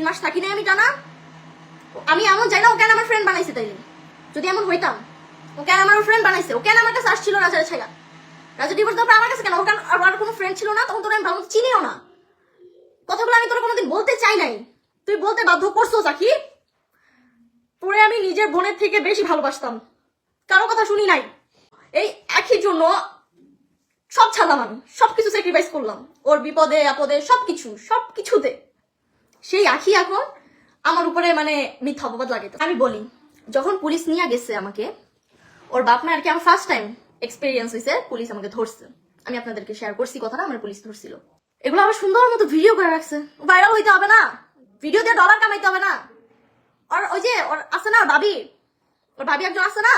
তিন মাস থাকি নাই আমি টানা। আমি এমন যাই না ও কেন আমার ফ্রেন্ড বানাইছে তাইলে? যদি এমন হইতাম, ও কেন আমার ফ্রেন্ড বানাইছে? ও কেন আমার কাছে আসছিল রাজার ছায়া রাজা ডিভোর্স দেওয়ার আমার কাছে কেন? কেন আর কোনো ফ্রেন্ড ছিল না? তখন তোর আমি মতো চিনিও না। কথাগুলো আমি তোর কোনোদিন বলতে চাই নাই। তুই বলতে বাধ্য করছ জাকির তোরে আমি নিজের বোনের থেকে বেশি ভালোবাসতাম। কারও কথা শুনি নাই। এই একই জন্য সব ছাড়লাম আমি। সবকিছু স্যাক্রিফাইস করলাম। ওর বিপদে, আপদে, সবকিছু, সবকিছুতে। সেই আখি এখন আমার উপরে মানে মিথ্যা অপবাদ লাগে আমি বলি, যখন পুলিশ নিয়ে গেছে আমাকে, ওর বাপ মা আর কি আমার ফার্স্ট টাইম এক্সপিরিয়েন্স হয়েছে পুলিশ আমাকে ধরছে। আমি আপনাদেরকে শেয়ার করছি কথাটা, আমার পুলিশ ধরছিল। এগুলো আমার সুন্দর মতো ভিডিও করে রাখছে। ভাইরাল হইতে হবে না। ভিডিও দিয়ে ডলার কামাইতে হবে না। আর ওই যে, ওর আছে না ভাবি ওর ভাবি একজন আছে না?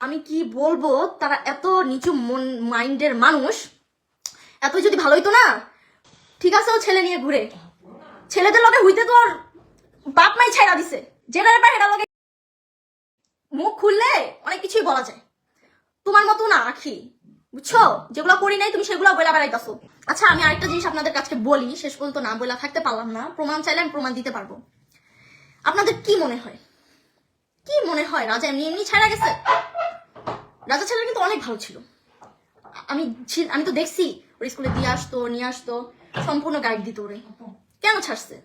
আমি কি বলব, তারা এত নিচু মাইন্ডের মানুষ। এত যদি ভালো হইতো না, ঠিক আছে ও ছেলে নিয়ে ঘুরে। ছেলেদের লগে হইতে তোর বাপ মাই ছাইরা দিছে। যেটা ব্যাপার এটা লগে মুখ খুললে অনেক কিছুই বলা যায়। তোমার মতো না, আখি। বুঝছ? যেগুলো করি নাই, তুমি সেগুলো বলে বেড়াইতেছো। আচ্ছা আমি আরেকটা জিনিস আপনাদের কাছে বলি, শেষ পর্যন্ত না বলে থাকতে পারলাম না। প্রমাণ চাইলে আমি প্রমাণ দিতে পারব। আপনাদের কি মনে হয়? কি মনে হয়? রাজা এমনি এমনি ছাড়া গেছে? রাজা ছেলে কিন্তু অনেক ভালো ছিল। আমি আমি তো দেখছি, ওর স্কুলে দিয়ে আসতো, নিয়ে আসতো, সম্পূর্ণ গাইড দিত ওরে। কেন ছাড়ছে?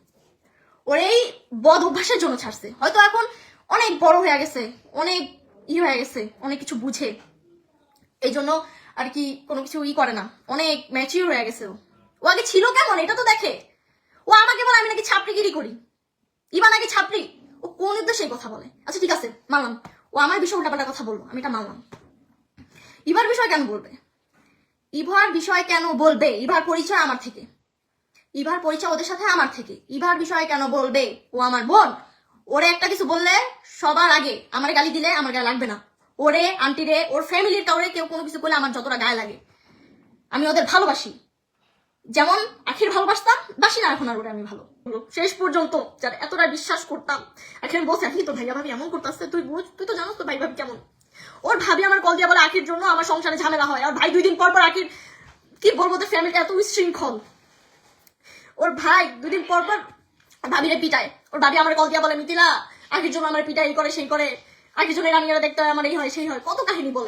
ওর এই বদ অভ্যাসের জন্য ছাড়ছে। হয়তো এখন অনেক বড় হয়ে গেছে, অনেক ই হয়ে গেছে, অনেক কিছু বুঝে। এই জন্য আর কি কোনো কিছু ই করে না। অনেক ম্যাচিউর হয়ে গেছে ও। আগে ছিল কেমন? এটা তো দেখে। ও আমাকে বলে, আমি নাকি ছাপড়িগিরি করি। ইবা নাকি ছাপড়ি। ও কোন উদ্দেশ্যে কথা বলে? আচ্ছা ঠিক আছে, মানলাম। ও আমার বিষয়ে উল্টাপাল্টা কথা বলব আমি এটা মানলাম। ইভার বিষয় কেন বলবে? ইভার বিষয় কেন বলবে? ইভার পরিচয় আমার থেকে। ইভার পরিচয় ওদের সাথে আমার থেকে। ইভার বিষয়ে কেন বলবে? ও আমার বোন। ওরে একটা কিছু বললে সবার আগে আমার গালি দিলে আমার গায়ে লাগবে না। ওরে আন্টি রে, ওর ফ্যামিলির কাউরে কেউ কোনো কিছু করলে আমার যতটা গায়ে লাগে। আমি ওদের ভালোবাসি। যেমন আখির ভালোবাসতাম, বাসি না, এখন আর ওরে আমি ভালো। শেষ পর্যন্ত যারা এতটা বিশ্বাস করতাম। এখন বলছে আখি তো ভাইয়া ভাবি এমন করতেছে। তুই বুঝ তুই তো জানো তো ভাই ভাবি কেমন। ওর ভাবি আমার কল দিয়ে বলে, আখির জন্য আমার সংসারে ঝামেলা হয়। আর ভাই দুই দিন পর পর আখির, কি বলব তোর ফ্যামিলি এত উশৃঙ্খল ওর ভাই দুদিন পর পর ভাবিরে পিটায়। ওর ভাবি আমার কল দিয়া বলে মিতিলা আগের জন্য আমার পিটাই করে, সেই করে। আগের জন্য রানিয়ারা দেখতে হয়, আমার এই হয়, সেই হয়। কত কাহিনী বলে।